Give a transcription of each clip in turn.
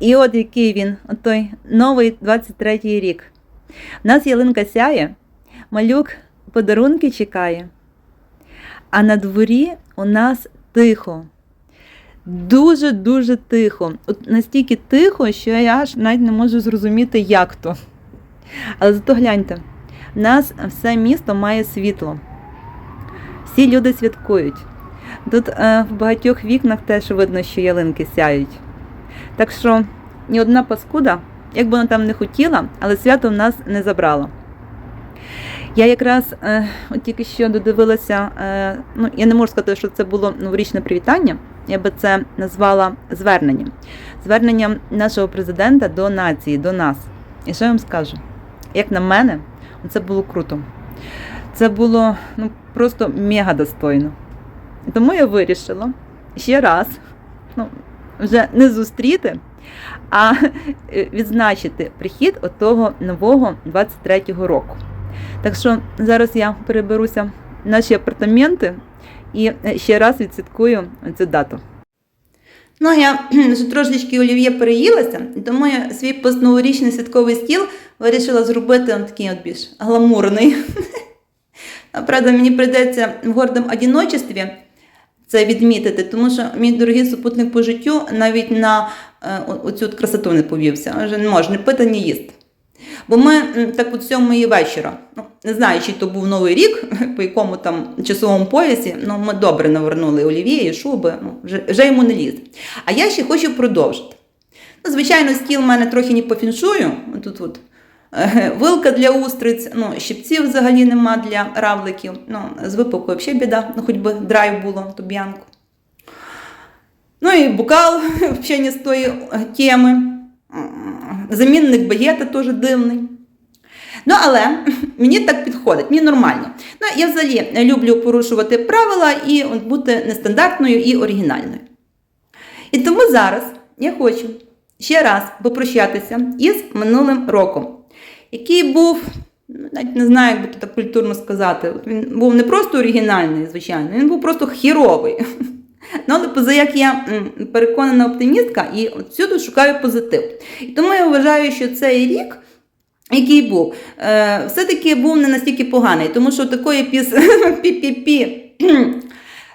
І от який він, от той новий 23-й рік. У нас ялинка сяє, малюк подарунки чекає. А на дворі у нас тихо. Дуже-дуже тихо. От настільки тихо, що я аж навіть не можу зрозуміти, як то. Але зато гляньте, в нас все місто має світло. Всі люди святкують. Тут е, в багатьох вікнах теж видно, що ялинки сяють. Так що ні одна паскуда, як би вона там не хотіла, але свято в нас не забрало. Я якраз е, от тільки що додивилася, е, ну я не можу сказати, що це було новорічне привітання, я би це назвала зверненням. Зверненням нашого президента до нації, до нас. І що я вам скажу? Як на мене, це було круто. Це було ну, просто мега достойно. Тому я вирішила ще раз ну, вже не зустріти, а е, відзначити прихід отого нового 23-го року. Так що зараз я переберуся в наші апартаменти і е, ще раз відсвяткую цю дату. Ну, я вже трошечки олів'є переїлася, тому я свій постноворічний святковий стіл вирішила зробити такий от більш гламурний. Правда, мені прийдеться в гордому одиночестві це відмітити, тому що мій дорогий супутник по життю навіть на е, оцю красоту не повівся. Вже не може ні пити, ні їсти. Бо ми так от сьомої вечора, ну, не знаю, чи то був новий рік, по якому там часовому поясі, ну ми добре навернули олів'є і шуби, ну, вже, вже йому не ліз. А я ще хочу продовжити. Ну, звичайно, стіл в мене трохи не по фіншую. Тут от вилка для устриць, ну, щипців взагалі нема для равликів. Ну, з випивкою взагалі біда, ну хоч би драйв було, ту б'янку. Ну і бокал взагалі не з тої е, теми. Замінник багета теж дивний. Ну, але мені так підходить, мені нормально. Ну, я взагалі люблю порушувати правила і бути нестандартною і оригінальною. І тому зараз я хочу ще раз попрощатися із минулим роком, який був, ну, навіть не знаю, як би так культурно сказати. Він був не просто оригінальний, звичайно, він був просто хіровий. Ну, але поза як я переконана оптимістка і всюди шукаю позитив. І тому я вважаю, що цей рік. Який був, е, все-таки був не настільки поганий, тому що такої піс пі-пі-пі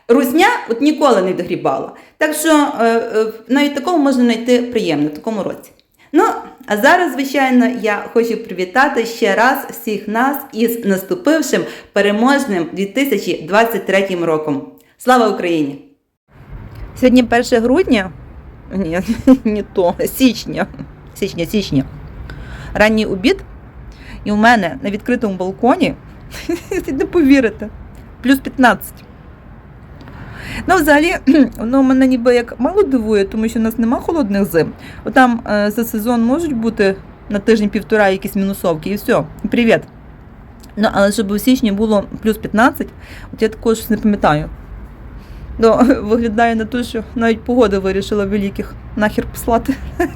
русня от ніколи не догрібала. Так що е, е, навіть такого можна знайти приємно в такому році. Ну, а зараз, звичайно, я хочу привітати ще раз всіх нас із наступившим переможним 2023 роком. Слава Україні! Сьогодні 1 грудня. Ні, не то, січня. Січня, січня. Ранній обід. І у мене на відкритому балконі, не повірите, плюс 15. Ну, взагалі, воно мене ніби як мало дивує, тому що у нас нема холодних зим. Отам е, за сезон можуть бути на тиждень-півтора якісь мінусовки, і все, привіт. Ну, але щоб у січні було плюс 15, от я також не пам'ятаю. Ну, виглядає на те, що навіть погода вирішила великих нахер послати.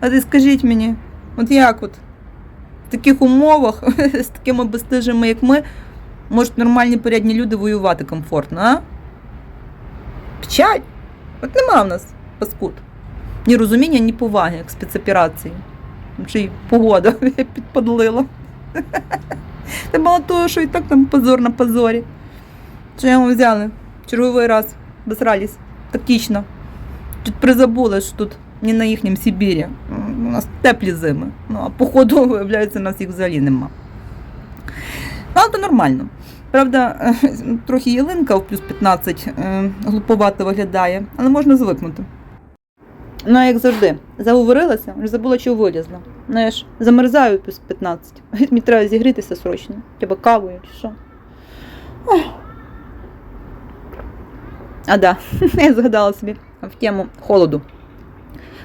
А ти скажіть мені, от як от в таких умовах, з такими безстижими, як ми, можуть нормальні порядні люди воювати комфортно, а? Печаль. От нема в нас паскуд. Ні розуміння, ні поваги, як спецоперації. Чи й погода підпадлила. Та мало того, що і так там позор на позорі. Що його взяли? Черговий раз безрались. Тактично. Тут призабули, що тут не на їхнім Сибірі. У нас теплі зими. Ну, а походу, виявляється, у нас їх взагалі нема. Ну, але то нормально. Правда, трохи ялинка в плюс 15 е, глуповато виглядає, але можна звикнути. Ну, а як завжди, заговорилася, вже забула, що вилізла. Знаєш, замерзаю плюс 15. Мені треба зігрітися срочно. Треба кавою чи що. Ой. А да, я згадала собі в тему холоду.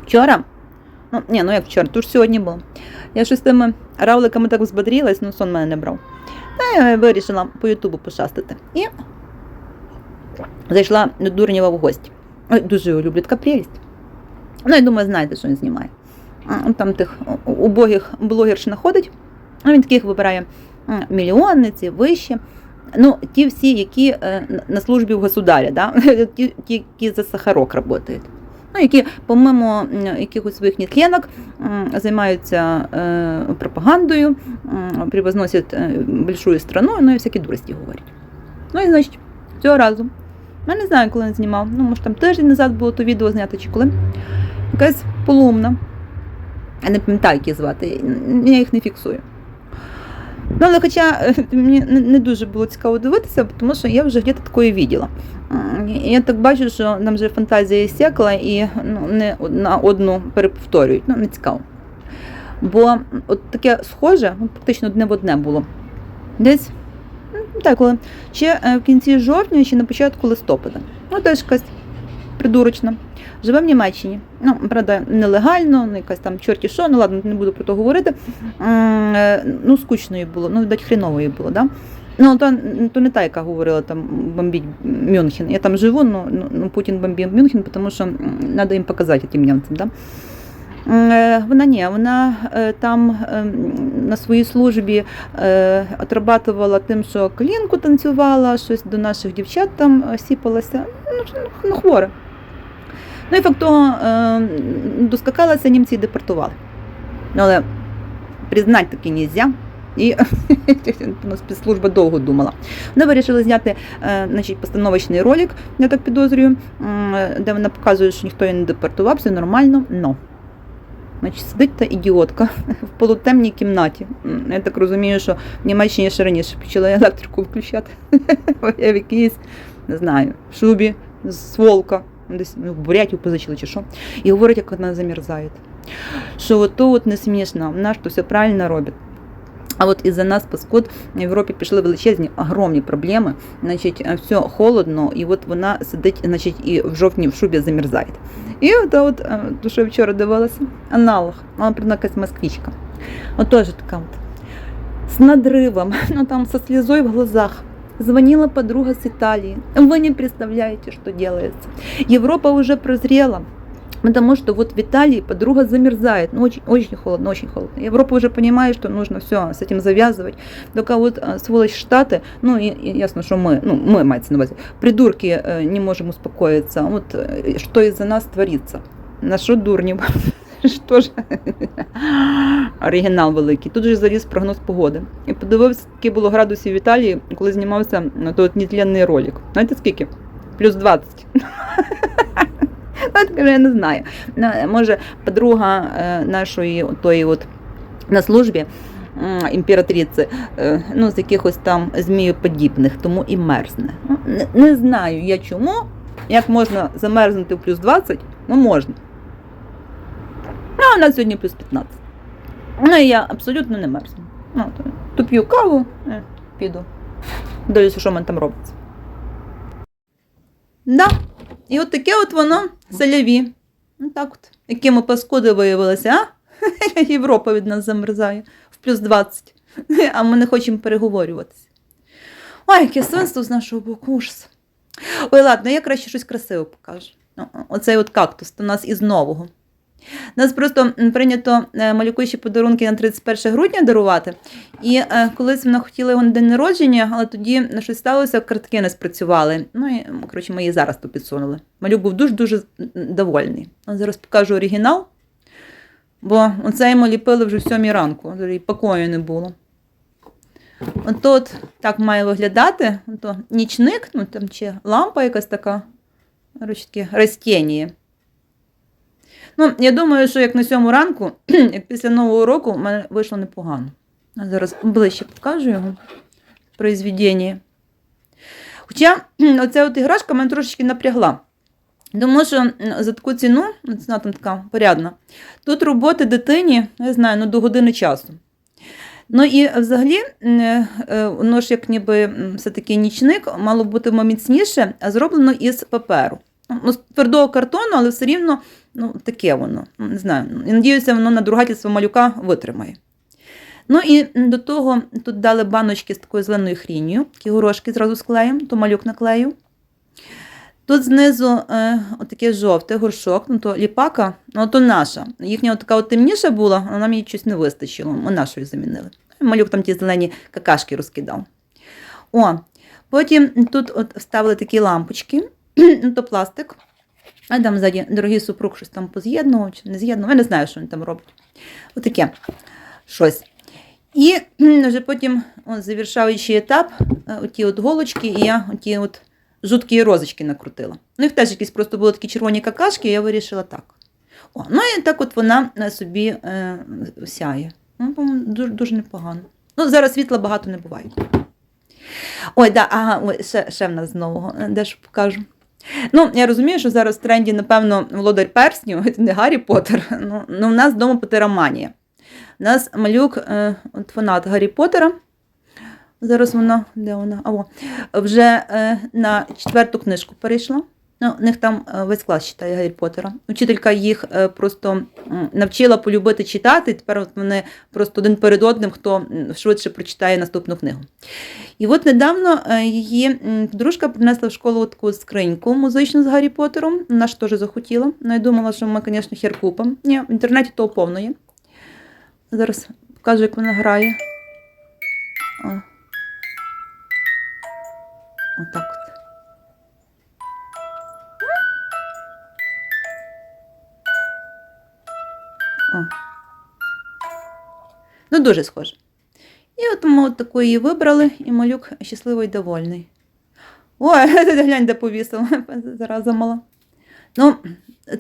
Вчора, ну ні, ну як вчора, то ж сьогодні було. Я щось з тими равликами так взбодрілась, ну сон мене не брав. Та я вирішила по Ютубу пошастити. І зайшла до Дурнєва в гості. Ой, дуже його люблю, така прелість. Ну, я думаю, знаєте, що він знімає. Там тих убогих блогерш знаходить, а він таких вибирає мільйонниці, вище. Ну, ті всі, які е, на- службі в государя, да? ті, які за Сахарок працюють. Ну, які, помимо якихось своїх нетленок, м, займаються е, пропагандою, м, превозносять е, большую страну, ну і всякі дурості говорять. Ну і значить, цього разу. Я не знаю, коли він знімав. Ну, може, там тиждень назад було то відео знято чи коли. Якась полумна. Я не пам'ятаю, як її звати, я їх не фіксую. Ну, але хоча е, мені не- дуже було цікаво дивитися, тому що я вже где-то такое виділа. Я так бачу, що нам вже фантазія сякла і ну, не на одну переповторюють. Ну, не цікаво. Бо от таке схоже, ну, практично одне в одне було. Десь, так, коли ще е, в кінці жовтня, чи на початку листопада. Ну, теж якась придурочна. Живе в Німеччині. Ну, правда, нелегально, ну, якась там чорті що, ну ладно, не буду про то говорити. Е, Ну, скучно їй було, ну, видать, хріново їй було, да? Ну, то, то не та, яка говорила там бомбіть Мюнхен. Я там живу, ну, ну, ну Путін бомбив Мюнхен, тому що треба їм показати тим німцям, да? Е, Вона ні, вона е, там е, на своїй службі отрабатувала тим, що колінку танцювала, щось до наших дівчат там сіпалася. Ну, ну хворе. Ну і факт того, е, доскакалася, німці депортували. Ну, Але признати таки нельзя. І ну, спецслужба довго думала. Вони вирішили зняти е, значить, постановочний ролик, я так підозрюю, де вона показує, що ніхто її не депортував, все нормально, но. Значить, сидить та ідіотка в полутемній кімнаті. Я так розумію, що в Німеччині ще раніше почали електрику включати. Я в якійсь, не знаю, шубі з волка, десь ну, в бурятів позичили чи що. І говорить, як вона замерзає. Що от то от не смішно, вона ж то все правильно робить. А от із-за нас, паскуд, в Європі пішли величезні, огромні проблеми. Значить, все холодно, і от вона сидить, значить, і в жовтні в шубі замерзає. І от, от е, то, що я вчора дивилася, аналог, вона правда, якась москвичка. От теж така от. С надрывом, ну там со слезой в глазах. Звонила подруга с Италии. Вы не представляете, что делается. Европа уже прозрела. Потому что вот в Италии подруга замерзает. Ну, очень, очень холодно, очень холодно. Европа уже понимает, что нужно все с этим завязывать. Только вот э, сволочь Штаты, ну, и, и ясно, что мы, ну, мы, мається на увазі, придурки э, не можем успокоиться. Вот э, что из-за нас творится. На що дурнів? Що ж? Оригінал великий. Тут же заліз прогноз погоди. І подивився, скільки було градусів в Італії, коли знімався на той от ролик. Знаєте скільки? Плюс 20. Я не знаю. Може, подруга е, нашої тої от на службі імператриці, е, ну, з якихось там змієподібних, тому і мерзне. Ну, не знаю я чому. Як можна замерзнути в плюс 20, ну можна. А у нас сьогодні плюс 15. Ну, і я абсолютно не мерзну. Ну, то, то п'ю каву, е, піду. Дивлюся, що в мене там робиться. Да. І от таке от воно селяві. Ну так от. Які ми паскуди виявилися, а? Європа від нас замерзає в плюс 20. А ми не хочемо переговорюватися. Ой, яке свинство з нашого боку ужас. Ой, ладно, я краще щось красиве покажу. Ну, Оцей от кактус у нас із нового. Нас просто прийнято е, малюкуючі подарунки на 31 грудня дарувати. І е, колись вона хотіла його на день народження, але тоді щось сталося, картки не спрацювали. Ну і коротше, ми її зараз то підсунули. Малюк був дуже-дуже довольний. Зараз покажу оригінал, бо оце йому ліпили вже в сьомій ранку, і покою не було. От так має виглядати. Ото нічник, ну там чи лампа якась така, растіння. Ну, я думаю, що як на сьому ранку, як після Нового року, в мене вийшло непогано. А зараз ближче покажу його произведення. Хоча оця от іграшка мене трошечки напрягла. Тому що за таку ціну, ну, ціна там така порядна, тут роботи дитині, я знаю, ну, до години часу. Ну і взагалі, е, воно ж як ніби все-таки нічник, мало бути міцніше, а зроблено із паперу. Ну, з твердого картону, але все рівно ну, таке воно. Ну, Не знаю. Надіюся, воно надругательство малюка витримає. Ну і до того тут дали баночки з такою зеленою хрінню, такі горошки зразу склеїмо, то малюк наклею. Тут знизу е, отаке жовте горшок, ну то ліпака, ну то наша. Їхня така от темніша була, а нам їй щось не вистачило. Ми нашою замінили. Малюк там ті зелені какашки розкидав. О, Потім тут от вставили такі лампочки, ну то пластик. А там ззаді дорогий супруг щось там поз'єднував чи не з'єднував. Я не знаю, що він там робить. Отаке щось. І вже потім о, завершаючий етап, е, оті от голочки, і я оті от жуткі розочки накрутила. Ну, їх теж якісь просто були такі червоні какашки, і я вирішила так. О, ну і так от вона е, собі е, сяє. Ну, дуже, дуже непогано. Ну, зараз світла багато не буває. Ой, да, ага, ой, ще, ще в нас з нового, е, дещо покажу. Ну, я розумію, що зараз в тренді, напевно, володар персню, не Гаррі Поттер. Ну, ну, в нас вдома потероманія. У нас малюк, е, от фанат Гаррі Поттера. Зараз вона, де вона? А, о, вже е, на четверту книжку перейшла. Ну, у них там е, весь клас читає Гаррі Поттера. Учителька їх е, просто навчила полюбити читати, і тепер от вони просто один перед одним, хто швидше прочитає наступну книгу. І от недавно е, її подружка принесла в школу таку скриньку музичну з Гаррі Поттером. Вона ж теж захотіла. Ну, я думала, що ми, звісно, хер купимо. Ні, в інтернеті то повно. Зараз покажу, як вона грає. Отак Ну, дуже схоже. І от ми от таку її вибрали, і малюк щасливий і довольний. Ой, глянь, де повісила, зараза мала. Ну,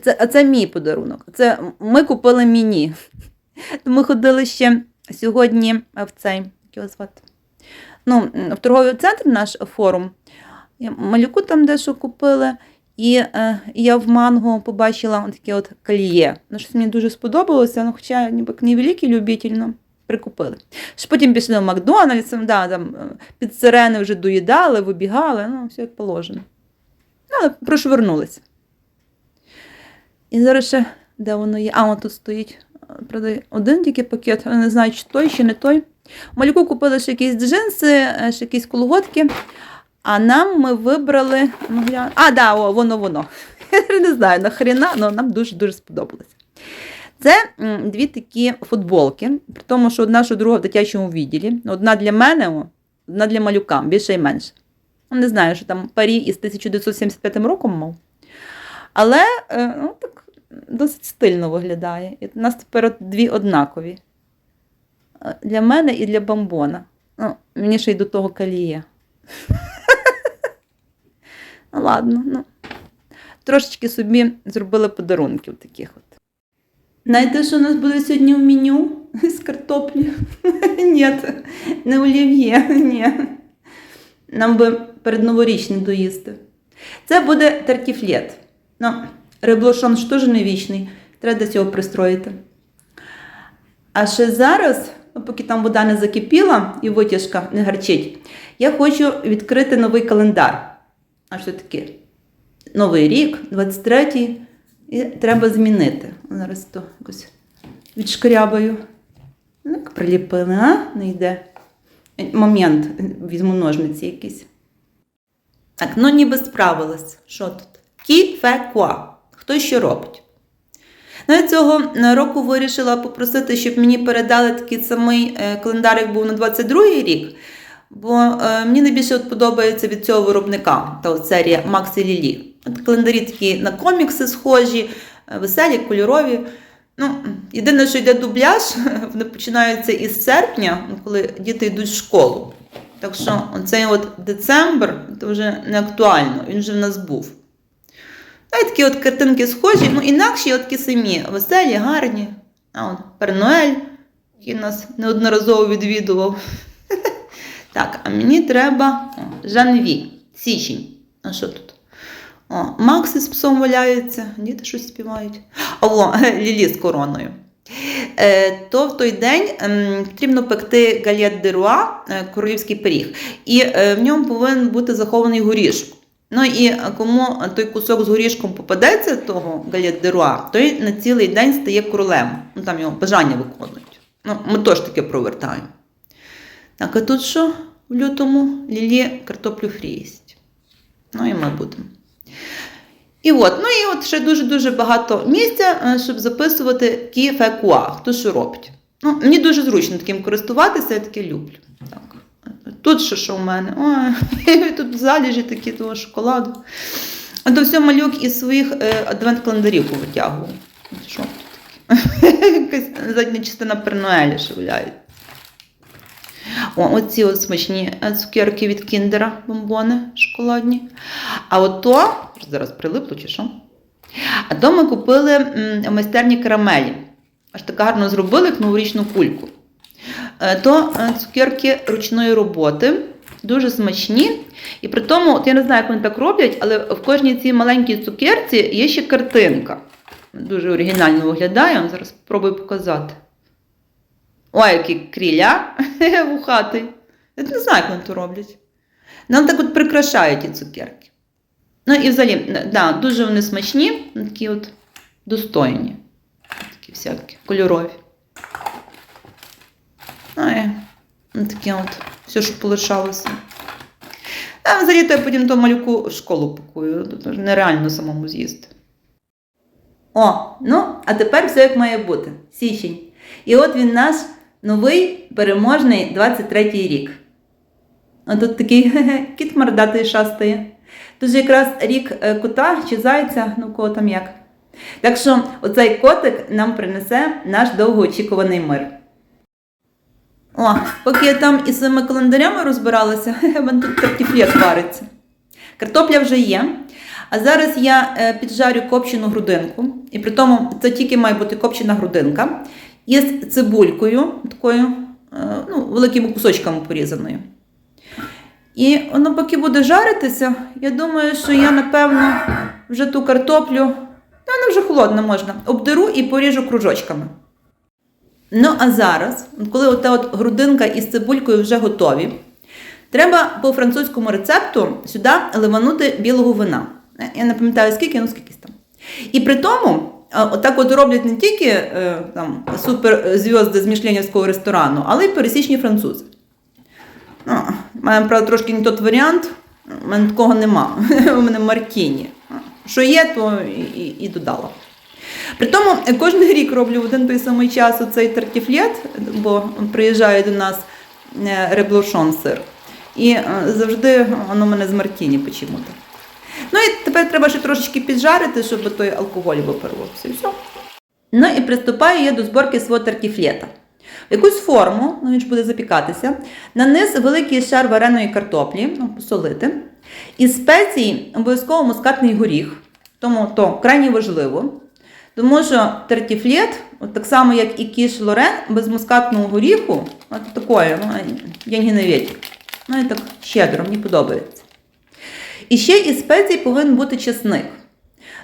це, це мій подарунок. Це ми купили міні. Ми ходили ще сьогодні в цей, як його звати? Ну, в торговий центр наш форум. Малюку там дещо купили. І е, я в манго побачила таке от кольє. Ну, щось мені дуже сподобалося, ну, хоча ніби не великий любитель, ну, прикупили. Ж потім пішли в Макдональдс, да, там, е, під сирени вже доїдали, вибігали, ну, все як положено. Але прошвернулися. І зараз ще, де воно є? А, воно тут стоїть. Правда, один тільки пакет, я не знаю, чи той, чи не той. Малюку купили ще якісь джинси, е, ще якісь колготки. А нам ми вибрали. Ну, гля... А, да, воно воно. Я не знаю, нахрена, але нам дуже-дуже сподобалося. Це дві такі футболки, при тому, що одна, що друга в дитячому відділі. Одна для мене, одна для малюка, більше і менше. Ну, Не знаю, що там парі із 1975 роком мав. Але е, ну, так досить стильно виглядає. І у нас тепер дві однакові. Е, Для мене і для бомбона. Ну, мені ще й до того каліє. Ну, ладно, ну. Трошечки собі зробили подарунків таких от. Знаєте, що у нас буде сьогодні в меню з картоплі? Ні, не олів'є, ні. Нам би передноворічний доїсти. Це буде тартіфлет. Ну, реблошон ж теж не вічний, треба до цього пристроїти. А ще зараз, ну, поки там вода не закипіла і витяжка не гарчить, я хочу відкрити новий календар. А таке? Новий рік, 23-й, і треба змінити. Зараз то якось відшкрябаю. Ну, Як приліпили, а? Не йде. Момент, візьму ножниці якісь. Так, ну ніби справилась. Що тут? Кі фе куа. Хто що робить? Ну, я цього року вирішила попросити, щоб мені передали такий самий е, календар, як був на 22-й рік. Бо е, мені найбільше от подобається від цього виробника, та от серія Макс і Лілі. Календарі такі на комікси схожі, е, веселі, кольорові. Ну, єдине, що йде дубляж, вони починаються із серпня, ну, коли діти йдуть в школу. Так що оцей от децембр це вже не актуально, він вже в нас був. Та й такі от картинки схожі, ну інакші от такі самі, веселі, гарні. А от Пернуель, який нас неодноразово відвідував. Так, а мені треба Жанві, січень. А що тут? О, Макси з псом валяються, діти щось співають. О, Лілі з короною. Е, то в той день ем, потрібно пекти галет де руа, е, королівський пиріг, і е, в ньому повинен бути захований горішок. Ну і кому той кусок з горішком попадеться, того галет де руа, той на цілий день стає королем. Ну там його бажання виконують. Ну, ми теж таке провертаємо. Так, а тут що в лютому Лілі картоплю фрі їсть. Ну і ми будемо. І от, ну і от ще дуже-дуже багато місця, е, щоб записувати кіфекуа, хто що робить. Ну, мені дуже зручно таким користуватися, я таке люблю. Так. Тут що, що в мене? Ой, тут залежі такі того шоколаду. А то все малюк із своїх е, адвент-календарів повитягував. Що тут таке? Якась задня частина Пернуеля шевляє. Оці от смачні е, цукерки від кіндера, бомбони шоколадні. А от то, зараз прилипло чи що? А то ми купили майстерні карамелі. Аж так гарно зробили, як новорічну кульку. Е, То е, цукерки ручної роботи, дуже смачні. І при тому, от я не знаю, як вони так роблять, але в кожній цій маленькій цукерці є ще картинка. Дуже оригінально виглядає, я зараз спробую показати. Ой, які кріля вухатий. Я не знаю, як вони то роблять. Нам так от прикрашають ті цукерки. Ну і взагалі, да, дуже вони смачні, такі от достойні. Такі всякі, кольорові. Ай, ну, таке от, все, що полишалося. А взагалі то я потім то малюку в школу пакую, нереально самому з'їсти. О, ну, а тепер все як має бути. Січень. І от він наш новий переможний 23-й рік. А тут такий хе-хе, кіт мордатий шастає. Же якраз рік е, кота чи зайця, ну кого там як. Так що оцей котик нам принесе наш довгоочікуваний мир. О, поки я там із своїми календарями розбиралася, мене тут картофлєт вариться. Картопля вже є. А зараз я е, піджарю копчену грудинку. І при тому це тільки має бути копчена грудинка із цибулькою, такою е, ну, великими кусочками порізаною. І воно поки буде жаритися, я думаю, що я, напевно, вже ту картоплю, ну, вона вже холодна можна, обдеру і поріжу кружочками. Ну, а зараз, коли ота от грудинка із цибулькою вже готові, треба по французькому рецепту сюди ливанути білого вина. Я не пам'ятаю скільки, ну скільки там. І при тому, отак от роблять не тільки е, там, суперзв'язки з мішленівського ресторану, але й пересічні французи. Ну, мене, правда, трошки не той варіант, у мене такого нема. У мене Мартіні. Що є, то і, і, і додала. При тому е, кожен рік роблю в один той самий час оцей тартіфлет, бо приїжджає до нас е, реблошон сир. І завжди воно мене з Мартіні почему-то. Ну і тепер треба ще трошечки піджарити, щоб той алкоголь випарувався. І все. Ну і приступаю я до зборки свого тартіфлета. В якусь форму, ну він ж буде запікатися, на низ великий шар вареної картоплі, ну, посолити. І спеції обов'язково мускатний горіх, тому то крайне важливо. Тому що тертіфлет, от так само як і кіш Лорен, без мускатного горіху, от такої, ну, деньги не віть. Ну і так щедро, мені подобається. І ще із спецій повинен бути чесник.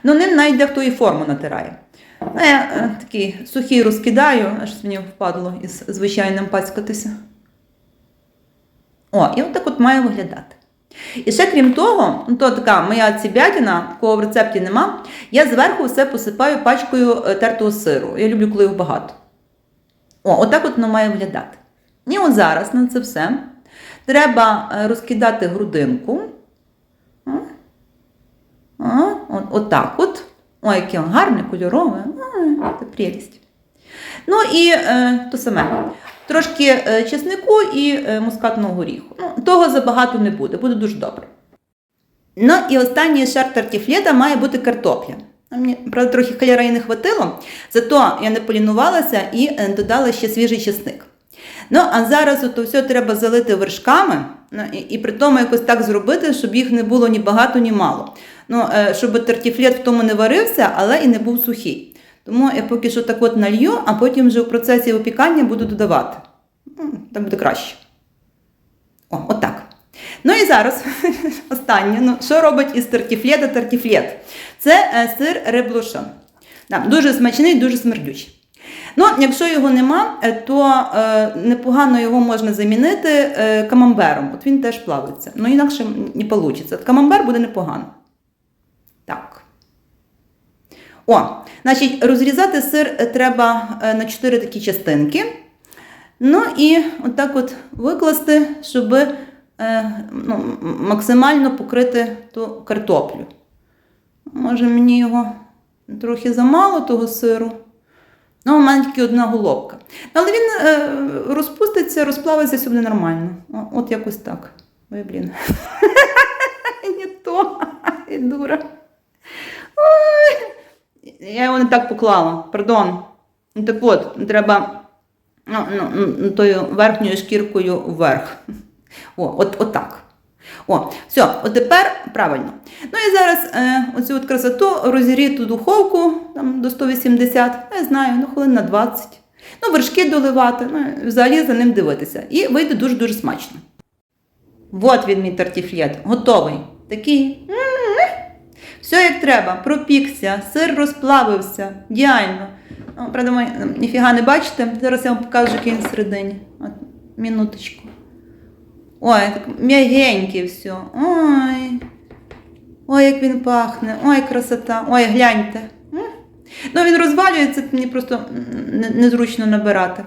Ну, ним навіть дехто і форму натирає. А я е, такий сухий розкидаю, аж мені впадло із звичайним пацькатися. О, і отак от має виглядати. І ще крім того, ну, то така моя цібятіна, кого в рецепті нема, я зверху все посипаю пачкою е, тертого сиру. Я люблю, коли його багато. О, отак от воно має виглядати. І от зараз на це все треба е, розкидати грудинку. О, О, от, отак от. Ой, яке воно гарне, кольорове. Це прелість. Ну і е, то саме. Трошки е, чеснику і е, мускатного горіху. Ну, того забагато не буде, буде дуже добре. Ну і останній шар тартіфлета має бути картопля. Ну, Мені, правда, трохи кольора не хватило, зато я не полінувалася і е, додала ще свіжий чесник. Ну, а зараз ото все треба залити вершками, ну, і, і при тому якось так зробити, щоб їх не було ні багато, ні мало. Ну, е, щоб тартіфлет в тому не варився, але і не був сухий. Тому я поки що так от налью, а потім вже в процесі випікання буду додавати. Так буде краще. О, отак. Ну і зараз останнє. Ну, що робить із тартіфлета тартіфлет? Це е, сир реблошон. Да, дуже смачний, дуже смердючий. Ну, якщо його нема, е, то е, непогано його можна замінити е, камамбером. От він теж плавиться. Ну, інакше не вийде. Камамбер буде непогано. Так. О, значить, розрізати сир е, треба е, на 4 такі частинки. Ну і отак от викласти, щоб е, ну, максимально покрити ту картоплю. Може, мені його трохи замало того сиру. Ну, у мене тільки одна головка. Але він розпуститься, розплавиться, буде нормально. От якось так. Ой, блін. Не то, Ай, дура. Ой. Я його не так поклала, пардон. Ну, Так от, треба ну, ну, ну, тою верхньою шкіркою вверх. О, от, от так. О, все, от тепер правильно. Ну і зараз е, оцю от красоту розігріту духовку там, до 180, я знаю, ну хвилин на 20. Ну, вершки доливати, ну, взагалі за ним дивитися. І вийде дуже-дуже смачно. От він мій тартіфлет, готовий. Такий. Все як треба, пропікся, сир розплавився, ідеально. Ну, правда, ви м, ніфіга не бачите. Зараз я вам покажу, який він всередині. От, минуточку. Ой, так м'ягенький все. Ой. Ой, як він пахне, ой, красота, ой, гляньте. Ну, він розвалюється, мені просто незручно набирати.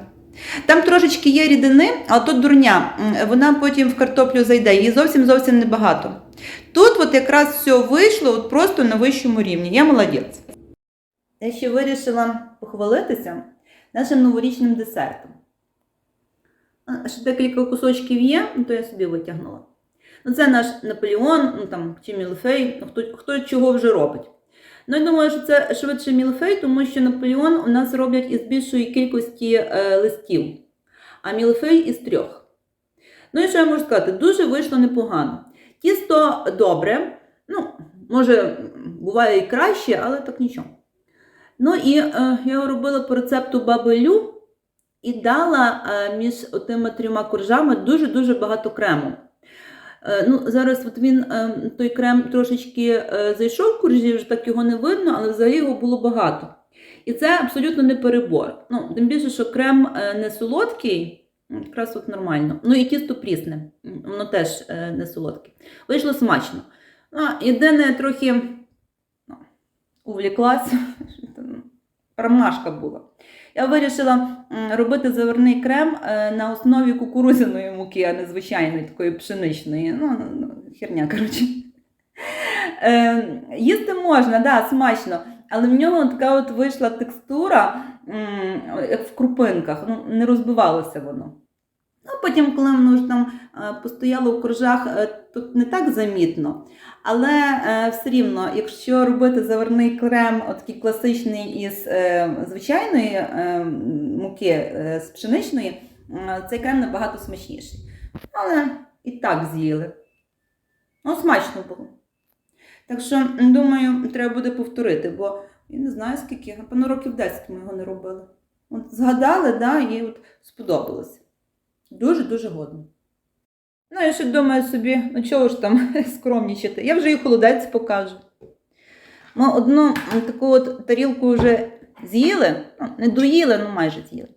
Там трошечки є рідини, але тут дурня. Вона потім в картоплю зайде, її зовсім зовсім небагато. Тут от якраз все вийшло от просто на вищому рівні. Я молодець. Я ще вирішила похвалитися нашим новорічним десертом. Ще декілька кусочків є, ну, то я собі витягнула. Ну, це наш Наполеон, ну там чи Мілфей, ну, хто, хто чого вже робить. Ну, я думаю, що це швидше Мілфей, тому що Наполеон у нас роблять із більшої кількості е, листів, а Мілфей із трьох. Ну і що я можу сказати? Дуже вийшло непогано. Тісто добре, ну, може, буває і краще, але так нічого. Ну і е, я робила по рецепту баби Лю і дала е, між тими трьома коржами дуже-дуже багато крему. Е, ну, зараз от він, е, той крем трошечки е, зайшов в коржі, вже так його не видно, але взагалі його було багато. І це абсолютно не перебор. Ну, тим більше, що крем е, не солодкий, якраз от нормально. Ну і тісто прісне, воно теж е, не солодке. Вийшло смачно. А, єдине, трохи ну, увліклася, промашка була. Я вирішила робити заварний крем е, на основі кукурудзяної муки, а не звичайної такої пшеничної. Ну, ну, ну, херня, коротше. Е, їсти можна, да, смачно, але в нього така от вийшла текстура, як в крупинках, ну, не розбивалося воно. Ну, потім, коли воно ж там е, постояло в коржах, е, тут не так замітно. Але е, все рівно, якщо робити заварний крем, такий класичний із звичайної муки з пшеничної, цей крем набагато смачніший. Але і так з'їли. Ну, смачно було. Так що, думаю, треба буде повторити, бо я не знаю скільки, напевно, років 10 ми його не робили. От згадали, да, і от сподобалося. Дуже-дуже годно. Ну, я ще думаю собі, ну чого ж там скромнічати. Я вже і холодець покажу. Ми одну таку от тарілку вже з'їли, ну, не доїли, ну майже з'їли.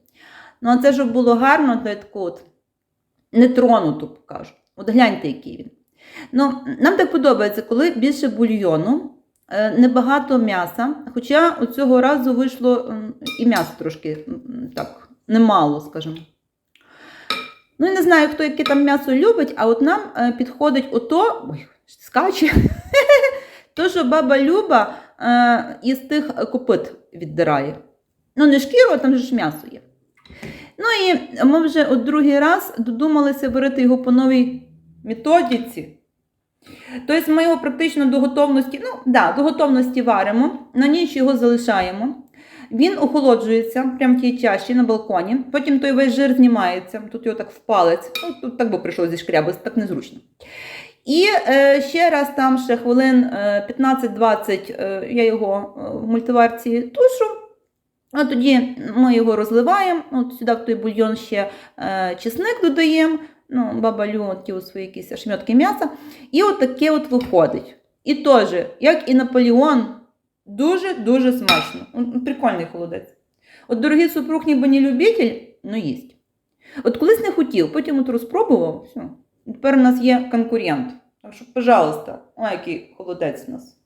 Ну, а це щоб було гарно, то я таку от нетронуту покажу. От гляньте, який він. Ну, нам так подобається, коли більше бульйону, небагато м'яса. Хоча у цього разу вийшло і м'ясо трошки так, немало, скажімо. Ну, не знаю, хто яке там м'ясо любить, а от нам е, підходить ото, ой, скаче, то, що баба Люба е, із тих копит віддирає. Ну, не шкіру, а там же ж м'ясо є. Ну і ми вже от другий раз додумалися варити його по новій методиці. Тобто ми його практично до готовності, ну, да, до готовності варимо, на ніч його залишаємо. Він охолоджується прямо в тій чаші на балконі. Потім той весь жир знімається. Тут його так в палець. Ну, тут так би прийшло зі шкряби, так незручно. І е, ще раз там ще хвилин е, 15-20 е, я його е, в мультиварці тушу. А тоді ми його розливаємо. От сюди в той бульйон ще е, чесник додаємо. Ну, баба Лю, ті от свої якісь шмьотки м'яса. І от таке от виходить. І теж, як і Наполеон, дуже-дуже смачно. Прикольний холодець. От дорогий супруг ніби не любитель, ну їсть. От колись не хотів, потім от розпробував, все. Тепер у нас є конкурент. Так що, пожалуйста, ой, який холодець у нас.